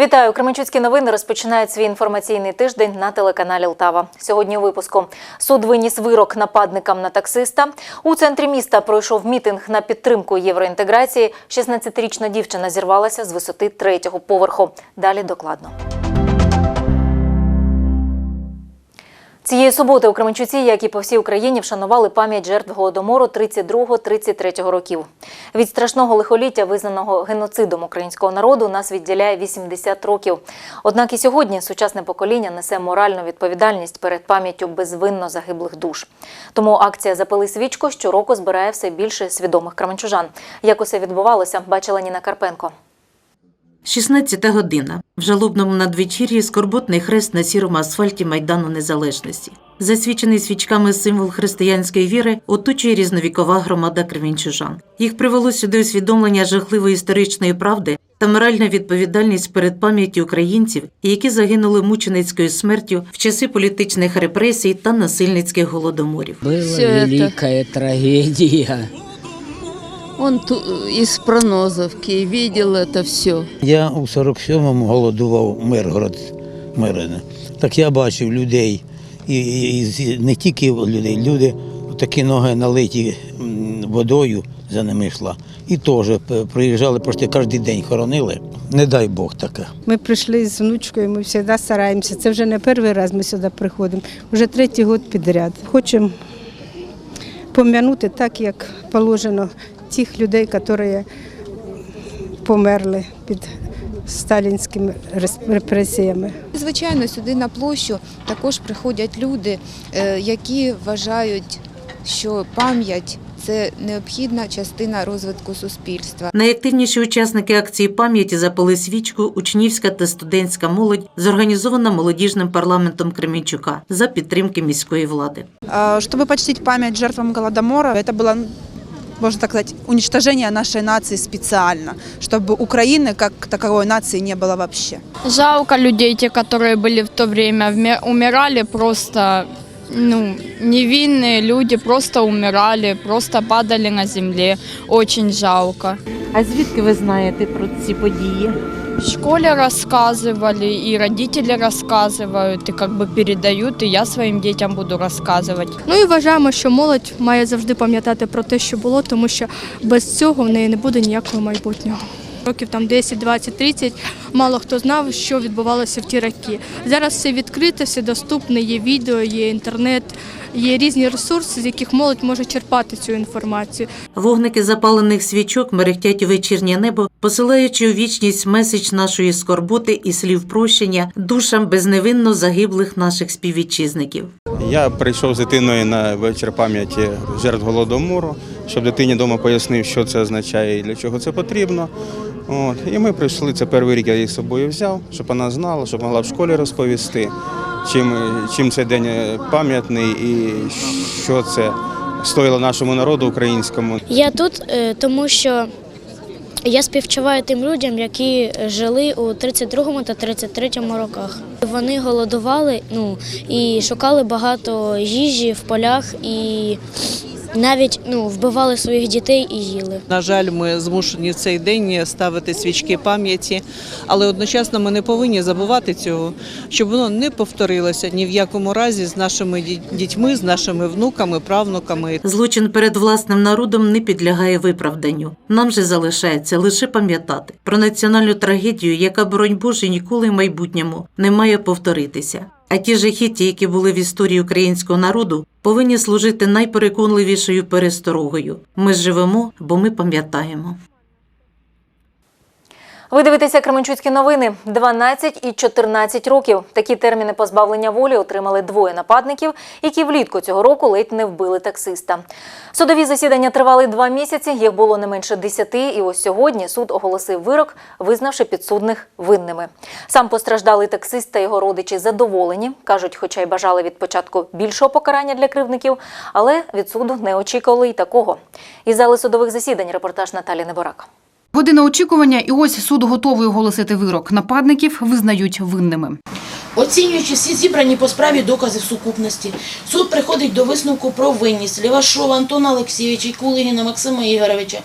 Вітаю! Кременчуцькі новини розпочинають свій інформаційний тиждень на телеканалі Лтава. Сьогодні у випуску суд виніс вирок нападникам на таксиста. У центрі міста пройшов мітинг на підтримку євроінтеграції. 16-річна дівчина зірвалася з висоти третього поверху. Далі докладно. Цієї суботи у Кременчуці, як і по всій Україні, вшанували пам'ять жертв голодомору 32-33 років. Від страшного лихоліття, визнаного геноцидом українського народу, нас відділяє 80 років. Однак і сьогодні сучасне покоління несе моральну відповідальність перед пам'яттю безвинно загиблих душ. Тому акція Запали свічку щороку збирає все більше свідомих кременчужан. Як усе відбувалося, бачила Ніна Карпенко. 16 година. В жалобному надвечір'ї скорботний хрест на сірому асфальті Майдану Незалежності. Засвічений свічками символ християнської віри оточує різновікова громада кремінчужан. Їх привело сюди усвідомлення жахливої історичної правди та моральна відповідальність перед пам'яттю українців, які загинули мученицькою смертю в часи політичних репресій та насильницьких голодоморів. Была Всё это. Он из Пронозовки видел это все. Я у 47-му голодував Миргород, Мирина. Так я бачив людей, і, і, і не тільки людей, люди такі ноги налиті водою за ними йшла. І теж приїжджали почти кожен день хоронили. Не дай Бог таке. Ми прийшли з внучкою, ми завжди стараємося. Це вже не перший раз ми сюди приходимо, вже третій год підряд. Хочемо пом'янути так, як положено тих людей, які померли під сталінськими рес- репресіями. Звичайно, сюди на площу також приходять люди, е, які вважають, що пам'ять це необхідна частина розвитку суспільства. Найактивніші учасники акції пам'яті запали свічку учнівська та студентська молодь, зорганізована молодіжним парламентом Кремінчука за підтримки міської влади. А, Чтобы почтить память жертвам Голодомора, это было, можно так сказать, уничтожение нашей нации специально, чтобы Украины как таковой нации не было вообще. Жалко людей, те, которые были в то время, вме- умирали просто, ну, невинные люди просто умирали, просто падали на земле. Очень жалко. А звідки ви знаєте про ці події? В школе рассказывали, и родители рассказывают, и как бы передают, и я своим детям буду рассказывать. Ну і вважаємо, що молодь має завжди пам'ятати про те, що було, тому що без цього в неї не буде ніякого майбутнього. Років там 10, 20, 30, мало хто знав, що відбувалося в ті роки. Зараз все відкрите, все доступне, є відео, є інтернет, є різні ресурси, з яких молодь може черпати цю інформацію. Вогники запалених свічок мерехтять у вечірнє небо, посилаючи у вічність меседж нашої скорботи і слів прощення душам безневинно загиблих наших співвітчизників. Я прийшов з дитиною на вечір пам'яті жертв голодомору, щоб дитині вдома пояснив, що це означає і для чого це потрібно. От. І ми прийшли, це перший рік я її з собою взяв, щоб вона знала, щоб могла в школі розповісти, чим, чим цей день пам'ятний і що це стоїло нашому народу українському. Я тут, е, тому що я співчуваю тим людям, які жили у 32-му та 33-му роках. Вони голодували ну, і шукали багато їжі в полях і навіть ну, вбивали своїх дітей і їли. На жаль, ми змушені в цей день ставити свічки пам'яті, але одночасно ми не повинні забувати цього, щоб воно не повторилося ні в якому разі з нашими дітьми, з нашими внуками, правнуками. Злочин перед власним народом не підлягає виправданню. Нам же залишається лише пам'ятати про національну трагедію, яка, боронь Боже, ніколи в майбутньому не має повторитися. А ті жахіття, які були в історії українського народу, повинні служити найпереконливішою пересторогою. Ми живемо, бо ми пам'ятаємо. Ви дивитеся Кременчуцькі новини. 12 і 14 років. Такі терміни позбавлення волі отримали двоє нападників, які влітку цього року ледь не вбили таксиста. Судові засідання тривали два місяці. Їх було не менше 10, і ось сьогодні суд оголосив вирок, визнавши підсудних винними. Сам постраждалий таксист та його родичі задоволені. кажуть, хоча й бажали від початку більшого покарання для кривдників, але від суду не очікували й такого. Із зали судових засідань репортаж Наталі Неборак. Година очікування, і ось суд готовий оголосити вирок. Нападників визнають винними. Оцінюючи всі зібрані по справі докази в сукупності, суд приходить до висновку про винність Лівашова Антона Олексійовича і Кулигіна Максима Ігоровича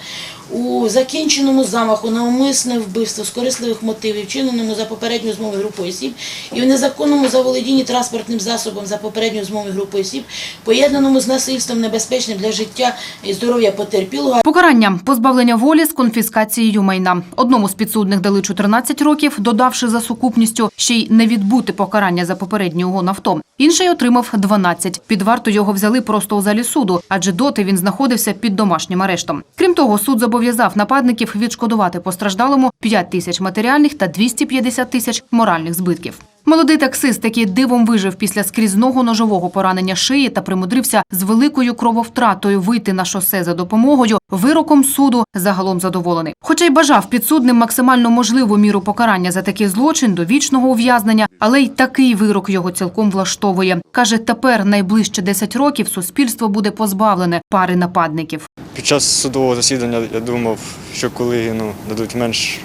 у закінченому замаху на умисне вбивство з корисливих мотивів, вчиненому за попередньою змовою групою осіб, і в незаконному заволодінні транспортним засобом за попередньою змовою групою осіб, поєднаному з насильством небезпечним для життя і здоров'я потерпілого, Покарання позбавлення волі з конфіскацією майна. Одному з підсудних дали 14 років, додавши за сукупністю ще й не відбути покарання за попередній угон авто. Інший отримав 12. Під варту його взяли просто у залі суду, адже доти він знаходився під домашнім арештом. Крім того, суд зобов'язав нападників відшкодувати постраждалому 5 тисяч матеріальних та 250 тисяч моральних збитків. Молодий таксист, який дивом вижив після скрізного ножового поранення шиї та примудрився з великою крововтратою вийти на шосе за допомогою, вироком суду загалом задоволений. Хоча й бажав підсудним максимально можливу міру покарання за такий злочин до вічного ув'язнення, але й такий вирок його цілком влаштовує. Каже, тепер найближче 10 років суспільство буде позбавлене пари нападників. Під час судового засідання я думав, що коли ну, дадуть менш,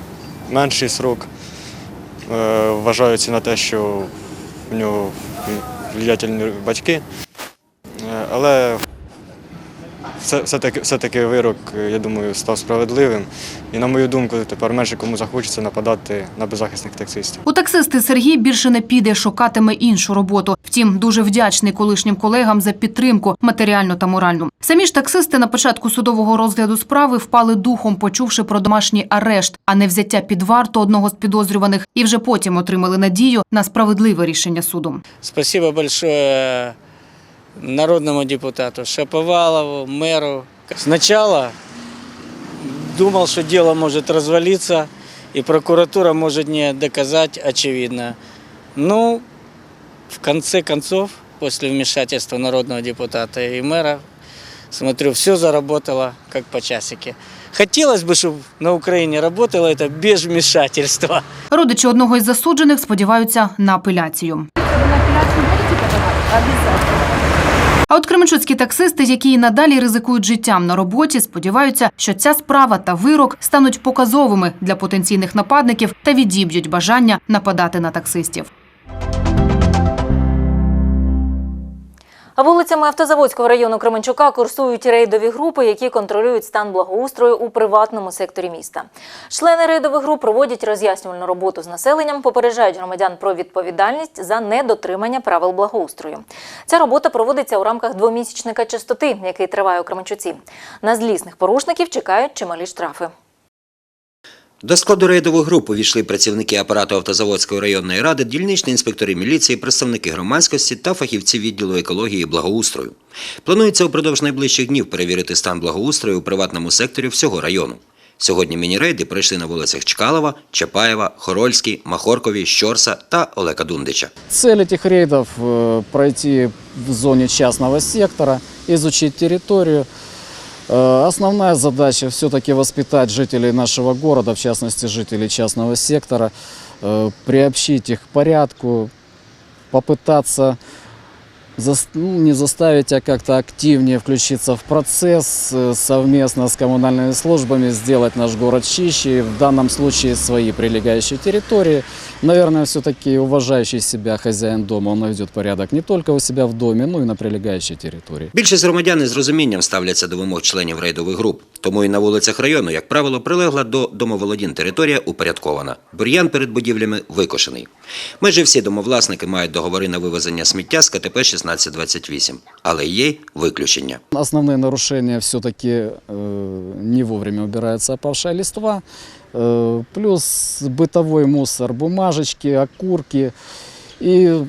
менший срок, е, вважаючи на те, що в нього влиятельні батьки. Е, але все- все-таки, все-таки вирок, я думаю, став справедливим. І на мою думку, тепер менше кому захочеться нападати на беззахисних таксистів. У таксисти Сергій більше не піде, шукатиме іншу роботу. Втім, дуже вдячний колишнім колегам за підтримку матеріальну та моральну. Самі ж таксисти на початку судового розгляду справи впали духом, почувши про домашній арешт, а не взяття під варту одного з підозрюваних, і вже потім отримали надію на справедливе рішення суду. Спасибо большое народному депутату Шаповалову, мэру. Сначала думал, что дело может развалиться, и прокуратура может не доказать очевидно. Ну, в конце концов, после вмешательства народного депутата и мэра, смотрю, все заработало как по часике. Хотелось бы, чтобы на Украине работало это без вмешательства. Родичі одного із засуджених сподіваються на апеляцію. А от кременчуцькі таксисти, які і надалі ризикують життям на роботі, сподіваються, що ця справа та вирок стануть показовими для потенційних нападників та відіб'ють бажання нападати на таксистів. Вулицями Автозаводського району Кременчука курсують рейдові групи, які контролюють стан благоустрою у приватному секторі міста. Члени рейдових груп проводять роз'яснювальну роботу з населенням, попереджають громадян про відповідальність за недотримання правил благоустрою. Ця робота проводиться у рамках двомісячника чистоти, який триває у Кременчуці. На злісних порушників чекають чималі штрафи. До складу рейдових груп увійшли працівники апарату Автозаводської районної ради, дільничні інспектори міліції, представники громадськості та фахівці відділу екології і благоустрою. Планується упродовж найближчих днів перевірити стан благоустрою у приватному секторі всього району. Сьогодні міні-рейди пройшли на вулицях Чкалова, Чапаєва, Хорольській, Махоркові, Щорса та Олека Дундича. Цель этих рейдов э, – пройти в зоне частного сектора, изучить территорию. Э, Основная задача все-таки воспитать жителей нашего города, в частности жителей частного сектора, э, приобщить их к порядку, попытаться зас- ну, не заставить, а как-то активнее включиться в процесс, э, совместно с коммунальными службами сделать наш город чище, в данном случае свои прилегающие территории. Наверное, все-таки уважающий себя хозяин дома, он наведет порядок не только у себя в доме, но и на прилегающей территории. Більшість громадян із розумінням ставляться до вимог членів рейдових груп, тому і на вулицях району, як правило, прилегла до домоволодінь територія упорядкована. Бур'ян перед будівлями викошений. Майже всі домовласники мають договори на вивезення сміття з КТП 1628, але є й виключення. Основные нарушения все-таки не вовремя убирается опавшая листва, э, плюс бытовой мусор, бумажечки, окурки. И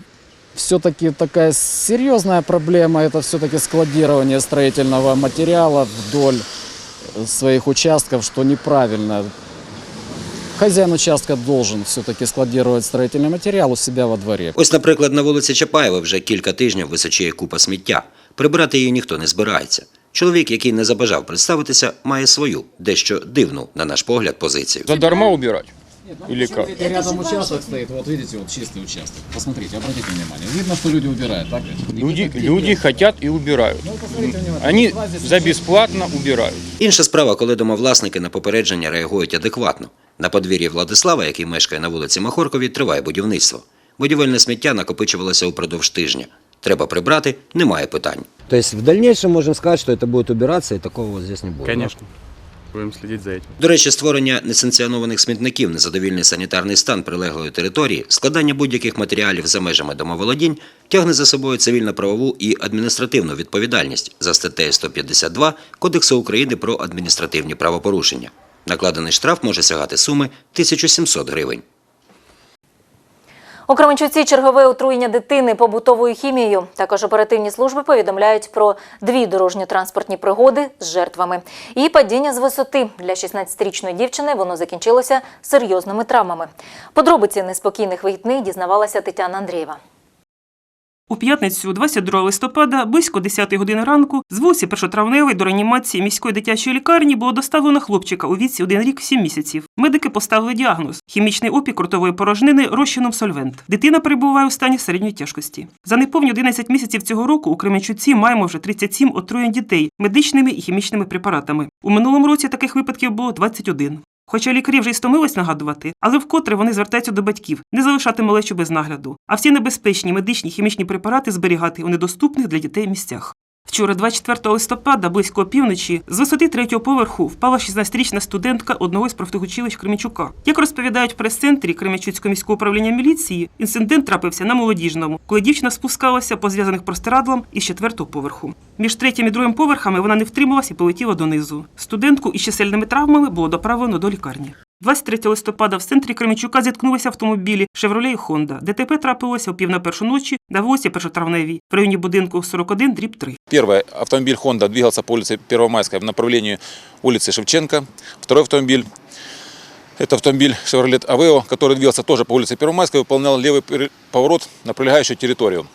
все-таки такая серьезная проблема – это все-таки складирование строительного материала вдоль э, своих участков, что неправильно. Хозяин участка должен все-таки складировать строительный материал у себя во дворе. Ось, наприклад, на вулиці Чапаєва вже кілька тижнів височіє купа сміття. Прибирати її ніхто не збирається. Чоловік, який не забажав представитися, має свою, дещо дивну, на наш погляд, позицію. Задарма убирать? Или как? Рядом участок стоит, вот видите, вот чистый участок. Посмотрите, обратите внимание. Видно, что люди убирают, так ведь? Люди, люди хотят и убирают. Они за бесплатно убирают. Інша справа, коли домовласники на попередження реагують адекватно. На подвір'ї Владислава, який мешкає на вулиці Махоркові, триває будівництво. Будівельне сміття накопичувалося упродовж тижня. Треба прибрати, немає питань. То есть в дальнейшем можем сказать, что это будет убираться, и такого вот здесь не будет. Конечно. Будем следить за этим. До речі, створення несанкціонованих смітників, незадовільний санітарний стан прилеглої території, складання будь-яких матеріалів за межами домоволодінь тягне за собою цивільно-правову і адміністративну відповідальність за статтею 152 Кодексу України про адміністративні правопорушення. Накладений штраф може сягати суми 1700 гривень. У Кременчуці чергове отруєння дитини побутовою хімією. Також оперативні служби повідомляють про дві дорожньо-транспортні пригоди з жертвами. І падіння з висоти для 16-річної дівчини воно закінчилося серйозними травмами. Подробиці неспокійних вихідних дізнавалася Тетяна Андрієва. У п'ятницю, 22 листопада, близько 10 години ранку, з вулиці Першотравневої до реанімації міської дитячої лікарні було доставлено хлопчика у віці 1 рік 7 місяців. Медики поставили діагноз – хімічний опік ротової порожнини розчином сольвент. Дитина перебуває у стані середньої тяжкості. За неповні 11 місяців цього року у Кременчуці маємо вже 37 отруєнь дітей медичними і хімічними препаратами. У минулому році таких випадків було 21. Хоча лікарі вже й стомились нагадувати, але вкотре вони звертаються до батьків не залишати малечу без нагляду, а всі небезпечні медичні хімічні препарати зберігати у недоступних для дітей місцях. Вчора, 24 листопада, близько опівночі, з висоти третього поверху впала 16-річна студентка одного із профтехучилищ Кременчука. Як розповідають в прес-центрі Кременчуцького міського управління міліції, інцидент трапився на молодіжному, коли дівчина спускалася по зв'язаних простирадлам із четвертого поверху. Між третім і другим поверхами вона не втрималась і полетіла донизу. Студентку із чисельними травмами було доправлено до лікарні. 23 листопада в центрі Кременчука зіткнулися автомобілі «Шевроле» і «Хонда». ДТП трапилося о пів на першу ночі на вулиці Першотравневій в районі будинку 41, дріб 3. Первый автомобиль Honda двигался по улице Первомайская в направлении улицы Шевченко. Второй автомобиль это автомобиль Chevrolet Aveo, который двигался тоже по улице Первомайской, выполнял левый пер- поворот на прилегающую территорию.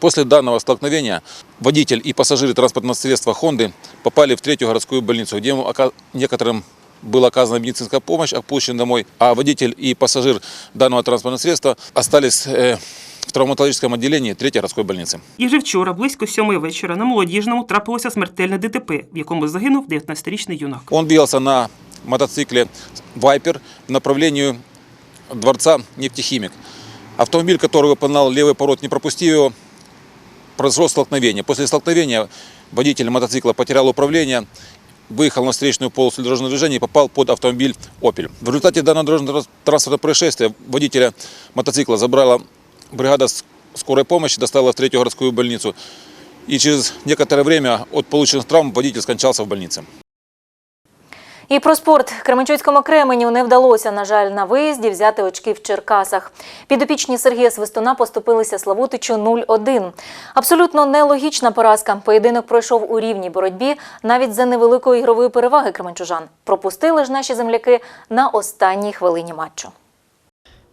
После данного столкновения водитель и пассажиры транспортного средства Honda попали в третью городскую больницу, где ему ока- некоторым была оказана медицинская помощь, отпущен домой, а водитель и пассажир данного транспортного средства остались э, в травматологическом отделении третьей городской больницы. І вже вчора, близько сьомої вечора, на молодіжному трапилося смертельне ДТП, в якому загинув 19-річний юнак. Он двигался на мотоцикле «Вайпер» в направлении дворца «Нефтехимик». Автомобиль, который выполнял левый поворот, не пропустив его, произошло столкновение. После столкновения водитель мотоцикла потерял управление, выехал на встречную полосу дорожного движения и попал под автомобиль «Опель». В результате данного дорожного транспортного происшествия водителя мотоцикла забрала бригада скорой помощи, доставила в третью городскую больницу. И через некоторое время от полученных травм водитель скончался в больнице. І про спорт Кременчуцькому Кременю не вдалося, на жаль, на виїзді взяти очки в Черкасах. Підопічні Сергія Свистуна поступилися Славутичу 0-1. Абсолютно нелогічна поразка. Поєдинок пройшов у рівній боротьбі навіть за невеликої ігрової переваги кременчужан. Пропустили ж наші земляки на останній хвилині матчу.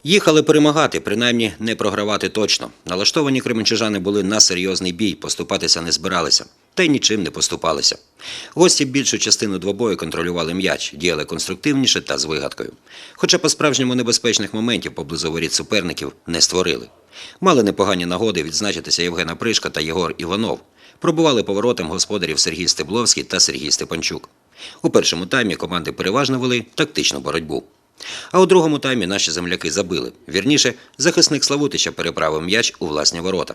Їхали перемагати, принаймні не програвати точно. Налаштовані кременчужани були на серйозний бій, поступатися не збиралися, та й нічим не поступалися. Гості більшу частину двобою контролювали м'яч, діяли конструктивніше та з вигадкою. Хоча по-справжньому небезпечних моментів поблизу воріт суперників не створили. Мали непогані нагоди відзначитися Євгена Пришка та Єгор Іванов. Пробували поворотом господарів Сергій Стебловський та Сергій Степанчук. У першому таймі команди переважно вели тактичну боротьбу. А у другому таймі наші земляки забили. Вірніше, захисник Славутича переправив м'яч у власні ворота.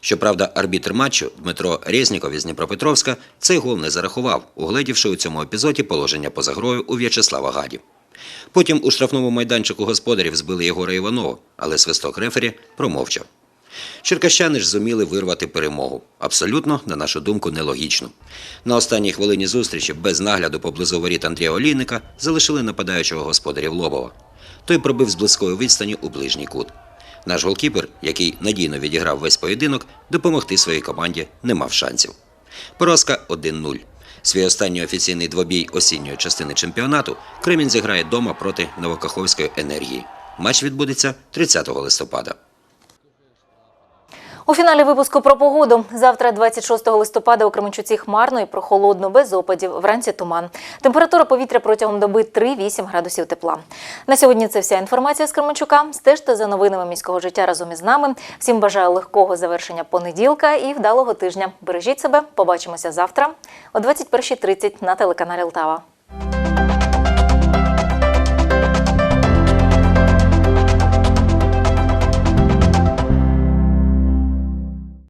Щоправда, арбітр матчу Дмитро Резніков із Дніпропетровська цей гол не зарахував, угледівши у цьому епізоді положення поза грою у В'ячеслава Гаді. Потім у штрафному майданчику господарів збили Єгора Іванова, але свисток рефері промовчав. Черкащани ж зуміли вирвати перемогу. Абсолютно, на нашу думку, нелогічно. На останній хвилині зустрічі без нагляду поблизу воріт Андрія Олійника залишили нападаючого господарів Лобова. Той пробив з близької відстані у ближній кут. Наш голкіпер, який надійно відіграв весь поєдинок, допомогти своїй команді не мав шансів. Поразка 1-0. Свій останній офіційний двобій осінньої частини чемпіонату Кремінь зіграє дома проти Новокаховської енергії. Матч відбудеться 30 листопада. У фіналі випуску про погоду. Завтра, 26 листопада, у Кременчуці хмарно і прохолодно, без опадів. Вранці туман. Температура повітря протягом доби 3-8 градусів тепла. На сьогодні це вся інформація з Кременчука. Стежте за новинами міського життя разом із нами. Всім бажаю легкого завершення понеділка і вдалого тижня. Бережіть себе. Побачимося завтра о 21.30 на телеканалі Лтава.